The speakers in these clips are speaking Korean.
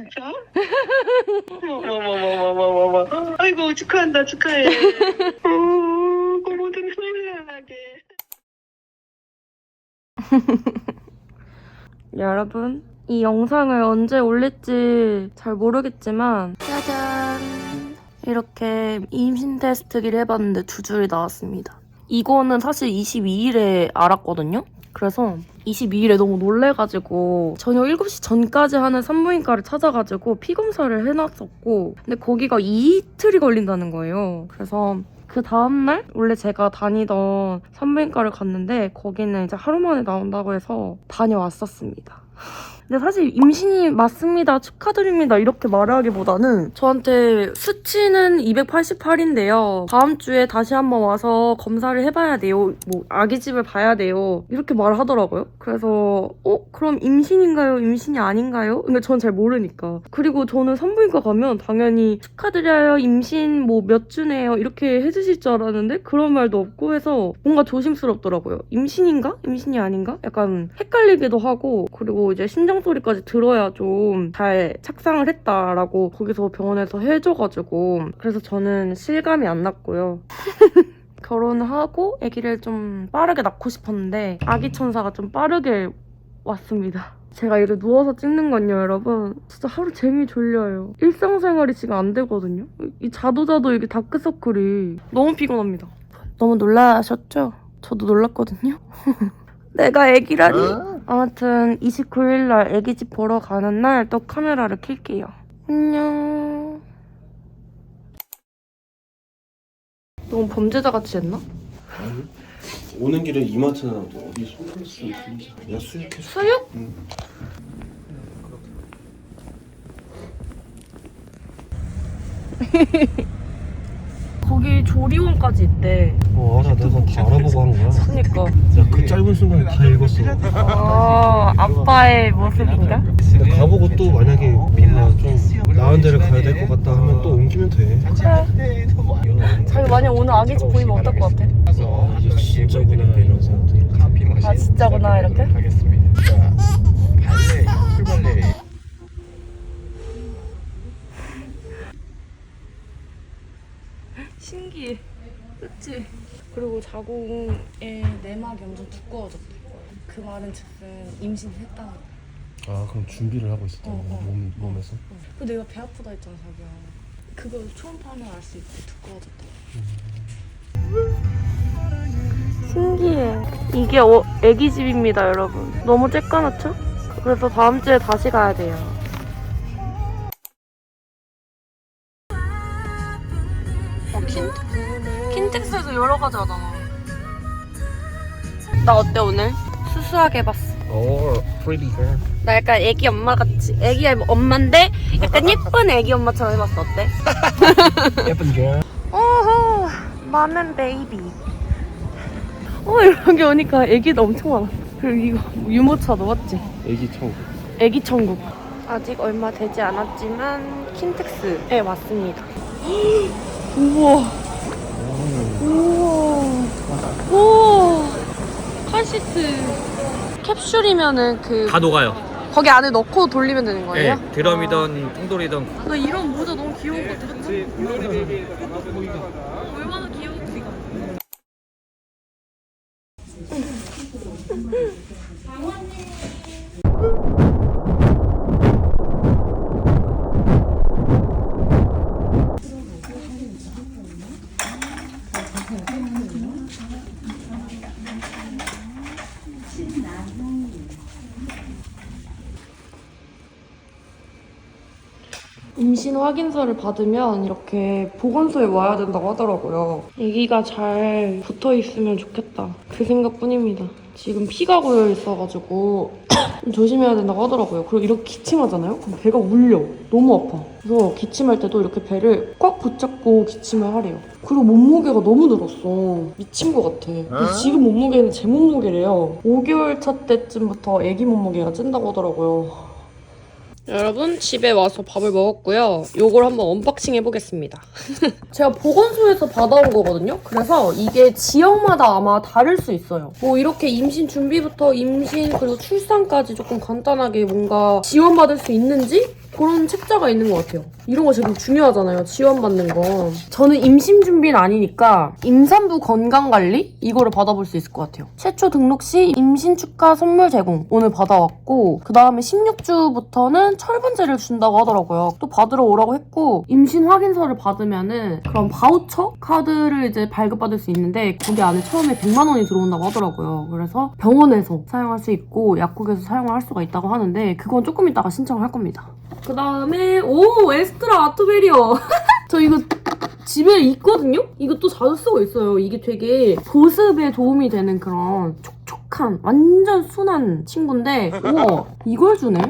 진짜? 어머머머머머머머. 아이고 축하한다 축하해. 어, 고모들 소리나게. 여러분, 이 영상을 언제 올릴지 잘 모르겠지만 짜잔! 이렇게 임신 테스트기를 해봤는데 두 줄이 나왔습니다. 이거는 사실 22일에 알았거든요? 그래서 22일에 너무 놀래가지고 저녁 7시 전까지 하는 산부인과를 찾아가지고 피검사를 해놨었고 근데 거기가 이틀이 걸린다는 거예요. 그래서 그 다음날 원래 제가 다니던 산부인과를 갔는데 거기는 이제 하루 만에 나온다고 해서 다녀왔었습니다. 근데 사실 임신이 맞습니다. 축하드립니다. 이렇게 말하기보다는 저한테 수치는 288인데요. 다음 주에 다시 한번 와서 검사를 해봐야 돼요. 뭐 아기집을 봐야 돼요. 이렇게 말을 하더라고요. 그래서 어 그럼 임신인가요? 임신이 아닌가요? 근데 전 잘 모르니까. 그리고 저는 산부인과 가면 당연히 축하드려요. 임신 뭐 몇 주네요. 이렇게 해주실 줄 알았는데 그런 말도 없고 해서 뭔가 조심스럽더라고요. 임신인가? 임신이 아닌가? 약간 헷갈리기도 하고 그리고 이제 심장 소리까지 들어야 좀 잘 착상을 했다라고 거기서 병원에서 해줘가지고 그래서 저는 실감이 안 났고요. 결혼하고 아기를 좀 빠르게 낳고 싶었는데 아기 천사가 좀 빠르게 왔습니다. 제가 이를 누워서 찍는 건요, 여러분. 진짜 하루 종일 졸려요. 일상생활이 지금 안 되거든요. 이 자도 자도 이게 다크서클이 너무 피곤합니다. 너무 놀라셨죠? 저도 놀랐거든요. 내가 아기라니. 아무튼 29일날 아기 집 보러 가는 날 또 카메라를 켤게요. 안녕. 너무 범죄자 같이 했나? 아니 오는 길에 이마트 나도 어디 소프스 내가 수육해 수육? 응. 거기 조리원까지 있대. 어 알아 내가 다 거야 그니까. 야그 짧은 순간에 다 읽었어 아, 아빠의 모습인가? 근데 가보고 또 만약에 뭔가 좀 나은 데를 가야 될 것 같다 하면 또 옮기면 돼 그래. 자기 만약 오늘 아기 집 보이면 어떨 것 같아? 아 이게 진짜구나 이런 생각들이 아, 진짜구나, 이렇게? 신기해. 그치? 그리고 자궁의 내막이 엄청 두꺼워졌대. 그 말은 즉슨 임신했다는 거. 아 그럼 준비를 하고 있었던 어, 거야 어. 몸, 몸에서? 그 내가 배 아프다 했잖아, 자기야. 그거 초음파 하면 알 수 있대, 두꺼워졌다. 신기해. 이게 어, 애기 집입니다, 여러분. 너무 쬐까맣죠? 그래서 다음 주에 다시 가야 돼요. 여러 가지 하잖아. 나 어때, 오늘? 수수하게 봤어. 오 pretty girl 나 약간 애기 엄마 같이 애기 엄마인데 약간 예쁜 애기 엄마처럼 해봤어 어때? 예쁜 girl 오호 맘앤 베이비 어 여기 오니까 애기도 엄청 많아 그리고 이거 유모차도 맞지? 애기 천국 애기 천국 아직 얼마 되지 않았지만 킨텍스에 왔습니다 우와 우와 우와 카시트 캡슐이면은 그 다 녹아요. 거기 안에 넣고 돌리면 되는 거예요? 네, 드럼이든 통돌이든 나 이런 모자 너무 귀여운 것 같아. 얼마나 귀여운지. 임신 확인서를 받으면 이렇게 보건소에 와야 된다고 하더라고요. 아기가 잘 붙어 있으면 좋겠다. 그 생각뿐입니다. 지금 피가 고여 있어가지고 좀 조심해야 된다고 하더라고요. 그리고 이렇게 기침하잖아요? 그럼 배가 울려. 너무 아파. 그래서 기침할 때도 이렇게 배를 꽉 붙잡고 기침을 하래요. 그리고 몸무게가 너무 늘었어. 미친 것 같아. 근데 지금 몸무게는 제 몸무게래요. 5개월 차 때쯤부터 아기 몸무게가 찐다고 하더라고요. 여러분 집에 와서 밥을 먹었고요. 요걸 한번 언박싱 해보겠습니다. 제가 보건소에서 받아온 거거든요. 그래서 이게 지역마다 아마 다를 수 있어요. 뭐 이렇게 임신 준비부터 임신 그리고 출산까지 조금 간단하게 뭔가 지원받을 수 있는지 그런 책자가 있는 것 같아요. 이런 거 되게 중요하잖아요. 지원받는 거. 저는 임신 준비는 아니니까 임산부 건강관리 이거를 받아볼 수 있을 것 같아요. 최초 등록 시 임신 축하 선물 제공 오늘 받아왔고 그 다음에 16주부터는 철분제를 준다고 하더라고요. 또 받으러 오라고 했고 임신 확인서를 받으면은 그런 바우처 카드를 이제 발급받을 수 있는데 거기 안에 처음에 100만 원이 들어온다고 하더라고요. 그래서 병원에서 사용할 수 있고 약국에서 사용을 할 수가 있다고 하는데 그건 조금 이따가 신청을 할 겁니다. 그 다음에 오 에스트라 아트베리어 저 이거 집에 있거든요? 이것도 자주 쓰고 있어요. 이게 되게 보습에 도움이 되는 그런 촉촉한 완전 순한 친구인데 우와 이걸 주네?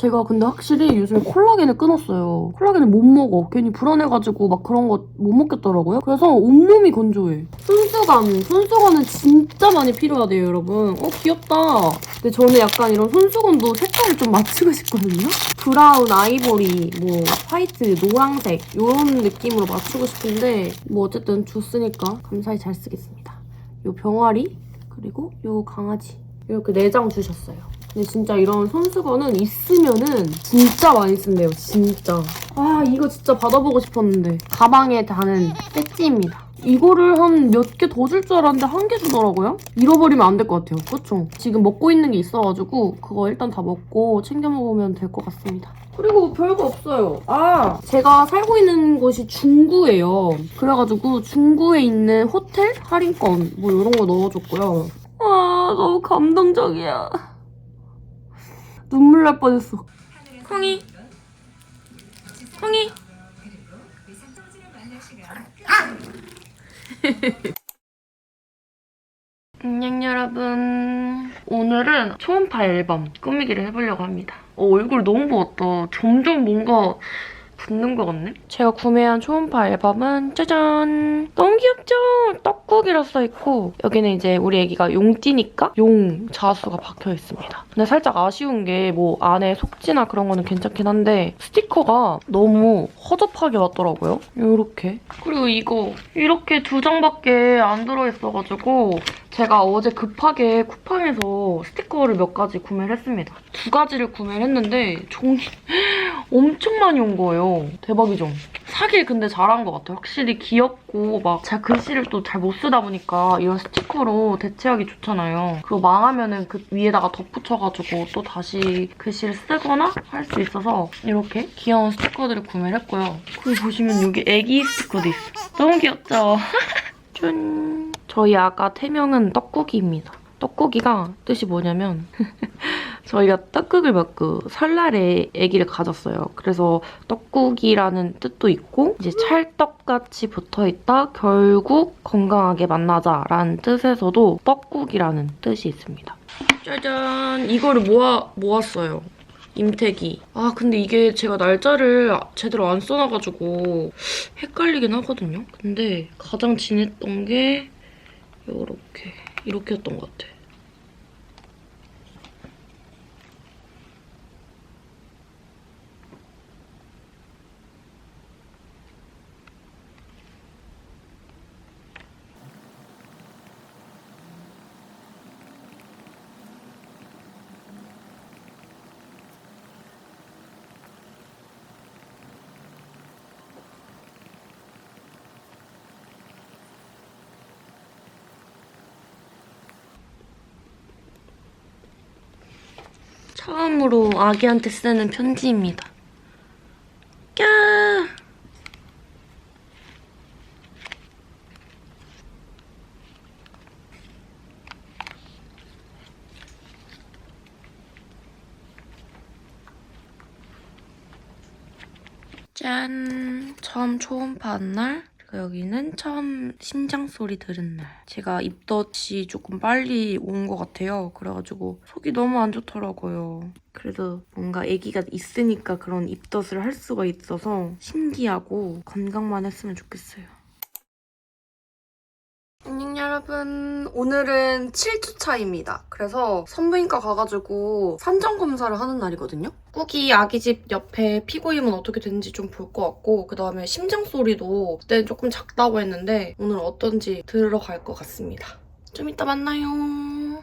제가 근데 확실히 요즘에 콜라겐을 끊었어요. 콜라겐을 못 먹어. 괜히 불안해가지고 막 그런 거 못 먹겠더라고요. 그래서 온몸이 건조해. 손수건. 손수건은 진짜 많이 필요하대요, 여러분. 어, 귀엽다. 근데 저는 약간 이런 손수건도 색깔을 좀 맞추고 싶거든요. 브라운, 아이보리, 뭐 화이트, 노란색 이런 느낌으로 맞추고 싶은데 뭐 어쨌든 줬으니까 감사히 잘 쓰겠습니다. 요 병아리 그리고 요 강아지 이렇게 네 장 주셨어요. 근데 진짜 이런 손수건은 있으면은 진짜 많이 쓴대요. 진짜. 아 이거 진짜 받아보고 싶었는데 가방에 다는 배지입니다. 이거를 한 몇 개 더 줄 줄 알았는데 한 개 주더라고요. 잃어버리면 안 될 것 같아요. 그쵸? 지금 먹고 있는 게 있어가지고 그거 일단 다 먹고 챙겨 먹으면 될 것 같습니다. 그리고 별거 없어요. 아, 제가 살고 있는 곳이 중구예요. 그래가지고 중구에 있는 호텔 할인권 뭐 이런 거 넣어줬고요. 아, 너무 감동적이야. 눈물 날 뻔했어. 콩이. 콩이. 안녕 여러분. 오늘은 초음파 앨범 꾸미기를 해보려고 합니다. 어, 얼굴 너무 부었다. 점점 뭔가 붓는 것 같네? 제가 구매한 초음파 앨범은 짜잔! 너무 귀엽죠? 떡국이라 써있고 여기는 이제 우리 애기가 용띠니까 용 자수가 박혀 있습니다. 근데 살짝 아쉬운 게 뭐 안에 속지나 그런 거는 괜찮긴 한데 스티커가 너무 허접하게 왔더라고요. 이렇게. 그리고 이거 이렇게 두 장밖에 안 들어있어가지고 제가 어제 급하게 쿠팡에서 스티커를 몇 가지 구매를 했습니다. 두 가지를 구매를 했는데 종이 엄청 많이 온 거예요. 대박이죠? 사길 근데 잘한 것 같아요. 확실히 귀엽고 막 제가 글씨를 또 잘 못 쓰다 보니까 이런 스티커로 대체하기 좋잖아요. 그리고 망하면은 그 위에다가 덧붙여가지고 또 다시 글씨를 쓰거나 할 수 있어서 이렇게 귀여운 스티커들을 구매를 했고요. 그리고 보시면 여기 애기 스티커도 있어. 너무 귀엽죠? 짠! 저희 아가 태명은 떡국이입니다. 떡국이가 뜻이 뭐냐면 저희가 떡국을 먹고 설날에 아기를 가졌어요. 그래서 떡국이라는 뜻도 있고 이제 찰떡같이 붙어있다 결국 건강하게 만나자라는 뜻에서도 떡국이라는 뜻이 있습니다. 짜잔! 이거를 모아, 모았어요. 임태기. 아 근데 이게 제가 날짜를 제대로 안 써놔가지고 헷갈리긴 하거든요. 근데 가장 진했던 게 요렇게 이렇게였던 것 같아. 처음으로 아기한테 쓰는 편지입니다. 까! 짠! 처음 초음파 한 날. 그리고 여기는 처음 심장 소리 들은 날. 제가 입덧이 조금 빨리 온 것 같아요. 그래가지고 속이 너무 안 좋더라고요. 그래도 뭔가 아기가 있으니까 그런 입덧을 할 수가 있어서 신기하고 건강만 했으면 좋겠어요. 여러분. 오늘은 7주차입니다. 그래서 산부인과 가가지고 산정 검사를 하는 날이거든요. 꾸기 아기집 옆에 피고임은 어떻게 되는지 좀 볼 것 같고 그 다음에 심장 소리도 그때는 조금 작다고 했는데 오늘 어떤지 들어갈 것 같습니다. 좀 이따 만나요.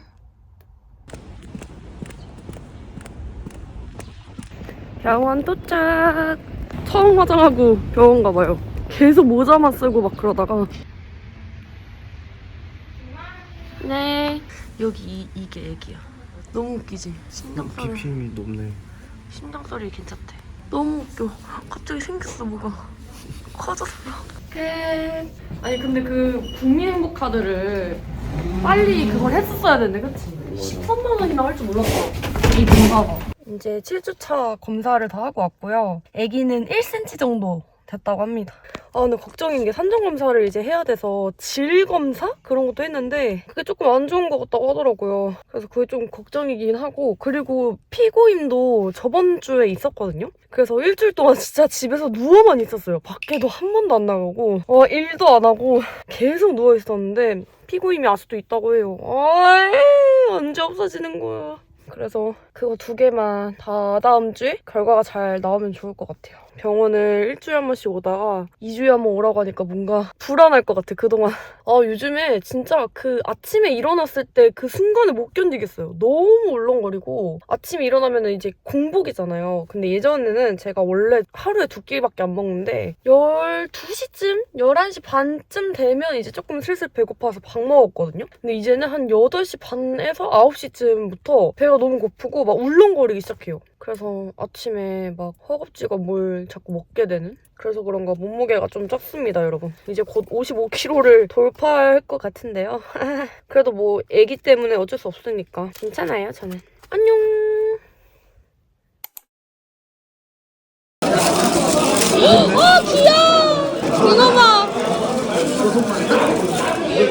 병원 도착. 처음 화장하고 병원 가봐요. 계속 모자만 쓰고 막 그러다가 네. 여기 이, 이게 애기야. 너무 웃기지? 심장 소리. BPM이 높네. 심장 소리 괜찮대. 너무 웃겨. 갑자기 생겼어 뭐가. 커졌어. 끝. 아니 근데 그 국민 행복 카드를 빨리 그걸 했었어야 되는데 그치? 13만 원이나 할 줄 몰랐어. 이 검사가. 이제 7주차 검사를 다 하고 왔고요. 아기는 1cm 정도 됐다고 합니다. 아 근데 걱정인 게 산정 검사를 이제 해야 돼서 질 검사 그런 것도 했는데 그게 조금 안 좋은 것 같다고 하더라고요. 그래서 그게 좀 걱정이긴 하고 그리고 피고임도 저번 주에 있었거든요. 그래서 일주일 동안 진짜 집에서 누워만 있었어요. 밖에도 한 번도 안 나가고 와 일도 안 하고 계속 누워 있었는데 피고임이 아직도 있다고 해요. 아 언제 없어지는 거야. 그래서 그거 두 개만 다 다음 주에 결과가 잘 나오면 좋을 것 같아요. 병원을 일주일에 한 번씩 오다가 2주에 한 번 오라고 하니까 뭔가 불안할 것 같아, 그동안. 아, 요즘에 진짜 그 아침에 일어났을 때 그 순간을 못 견디겠어요. 너무 울렁거리고 아침에 일어나면 이제 공복이잖아요. 근데 예전에는 제가 원래 하루에 두 끼밖에 안 먹는데 12시쯤? 11시 반쯤 되면 이제 조금 슬슬 배고파서 밥 먹었거든요. 근데 이제는 한 8시 반에서 9시쯤부터 배가 너무 고프고 막 울렁거리기 시작해요. 그래서 아침에 막 허겁지겁 뭘 자꾸 먹게 되는? 그래서 그런가 몸무게가 좀 쪘습니다, 여러분. 이제 곧 55kg를 돌파할 것 같은데요. 그래도 뭐 애기 때문에 어쩔 수 없으니까 괜찮아요, 저는. 안녕. 어, 귀여워. 이거 봐.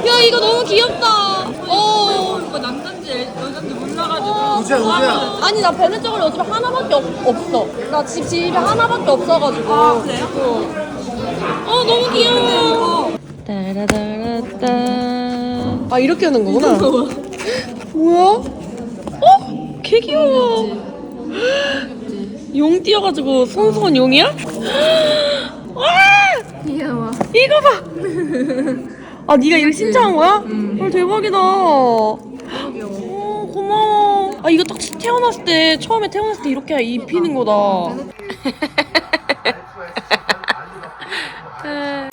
야, 이거 너무 귀엽다. 어. 이거 남잔지 여잔지 몰라가지고. 우주야, 우주야. 아니 나 베네 쪽을 요즘에 하나밖에 없, 없어. 나 집 집에 하나밖에 없어가지고. 아 그래요? 어, 어 너무 귀여워. 따라따라따. 아 이렇게 하는 거구나. 뭐야? 어? 개 귀여워. 용 뛰어가지고 손수건 용이야? 와! 귀여워. 이거 봐. 아 네가 이거 신청한 거야? 헐 대박이다. 어, 고마워. 아, 이거 딱 태어났을 때, 처음에 태어났을 때 이렇게 입히는 거다.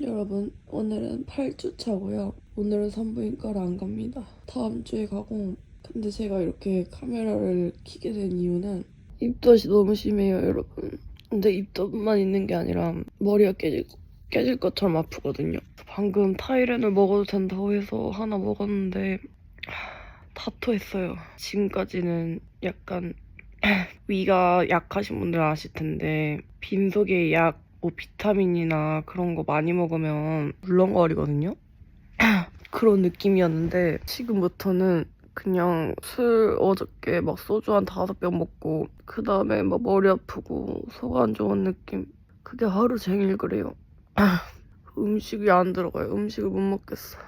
여러분, 오늘은 8주 차고요. 오늘은 산부인과를 안 갑니다. 다음 주에 가고, 근데 제가 이렇게 카메라를 켜게 된 이유는 입덧이 너무 심해요, 여러분. 근데 입덧만 있는 게 아니라 머리가 깨질, 깨질 것처럼 아프거든요. 방금 타이레놀 먹어도 된다고 해서 하나 먹었는데 하, 다 토했어요. 지금까지는 약간 위가 약하신 분들 아실 텐데 빈속에 약, 뭐 비타민이나 그런 거 많이 먹으면 물렁거리거든요. 그런 느낌이었는데 지금부터는 그냥 술 어저께 막 소주 한 다섯 병 먹고 그 다음에 막 머리 아프고 속 안 좋은 느낌 그게 하루 종일 그래요. 음식이 안 들어가요. 음식을 못 먹겠어.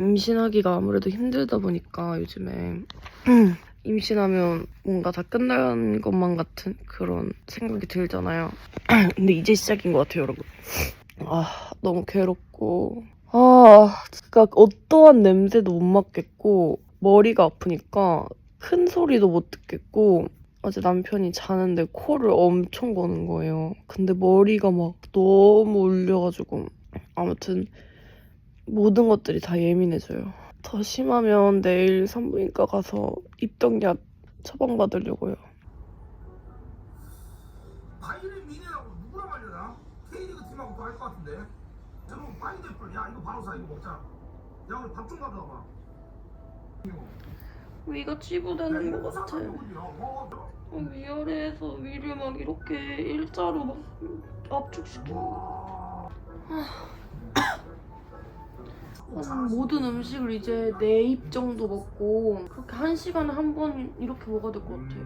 임신하기가 아무래도 힘들다 보니까 요즘에 임신하면 뭔가 다 끝난 것만 같은 그런 생각이 들잖아요. 근데 이제 시작인 것 같아요, 여러분. 아, 너무 괴롭고. 아, 진짜 어떠한 냄새도 못 맡겠고, 머리가 아프니까 큰 소리도 못 듣겠고, 어제 남편이 자는데 코를 엄청 고는 거예요. 근데 머리가 막 너무 울려가지고. 아무튼 모든 것들이 다 예민해져요. 더 심하면 내일 산부인과 가서 입동약 처방받으려고요. 바이를 미네라고 누구랑 말려나? K리그 팀하고 또할것 같은데. 저놈 파인애플 야 이거 바로 사 이거 먹자. 야 오늘 밥좀 가져와 봐. 위가 야, 치부되는 것 같아. 어, 위아래에서 위를 막 이렇게 일자로 막 압축시켜. 와. 음, 모든 음식을 이제 네 입 정도 먹고 그렇게 한 시간에 한 번 이렇게 먹어야 될 것 같아.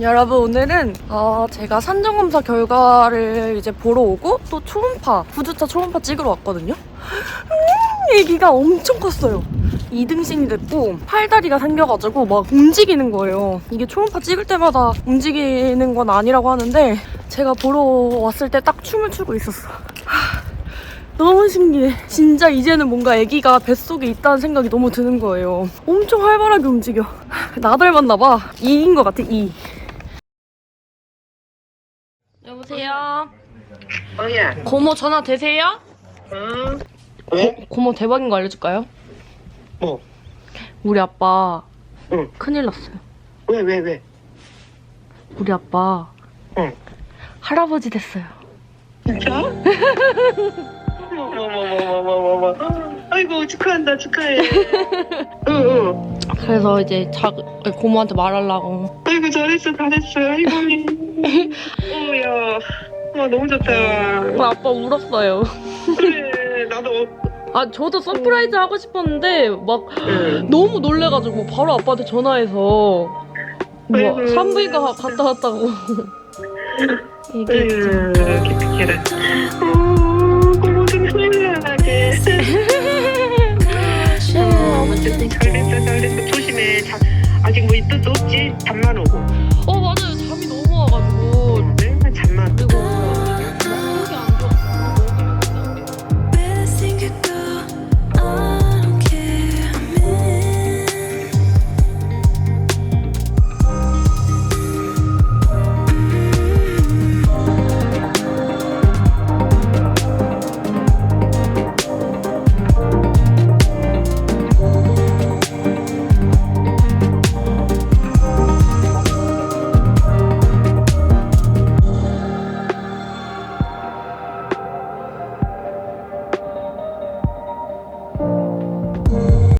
여러분 오늘은 어, 제가 산정검사 결과를 이제 보러 오고 또 초음파 9주차 초음파 찍으러 왔거든요. 음, 애기가 엄청 컸어요. 2등신이 됐고 팔다리가 생겨가지고 막 움직이는 거예요. 이게 초음파 찍을 때마다 움직이는 건 아니라고 하는데 제가 보러 왔을 때 딱 춤을 추고 있었어. 하, 너무 신기해. 진짜 이제는 뭔가 아기가 뱃속에 있다는 생각이 너무 드는 거예요. 엄청 활발하게 움직여. 나 닮았나 봐. 이인 것 같아, 이. 여보세요? 어야. 고모 전화 되세요? 응. 왜? 고모 대박인 거 알려줄까요? 뭐? 우리 아빠 응. 큰일 났어요. 왜, 왜, 왜? 우리 아빠 응. 할아버지 됐어요. 진짜? 어머머머머머머머. 아이고, 축하한다, 축하해. 응, 응. 그래서 이제 자, 고모한테 말하려고. 아이고, 잘했어, 잘했어. 아이고. 어야. 와, 너무 좋다. 우리 아빠 울었어요. 그래, 나도. 아 저도 서프라이즈 하고 싶었는데 막 응. 너무 놀래가지고 바로 아빠한테 전화해서 뭐 아이고. 산부인과 갔다 왔다고 얘기했죠. 응, 기특해라. 어, 고모 좀 소리나게. 됐어 잘 됐어 잘 조심해. 아직 뭐 있을 없지? 잠만 오고. 어 맞아요. 잠이 너무 와가지고. 어, 맨날 잠만. 오고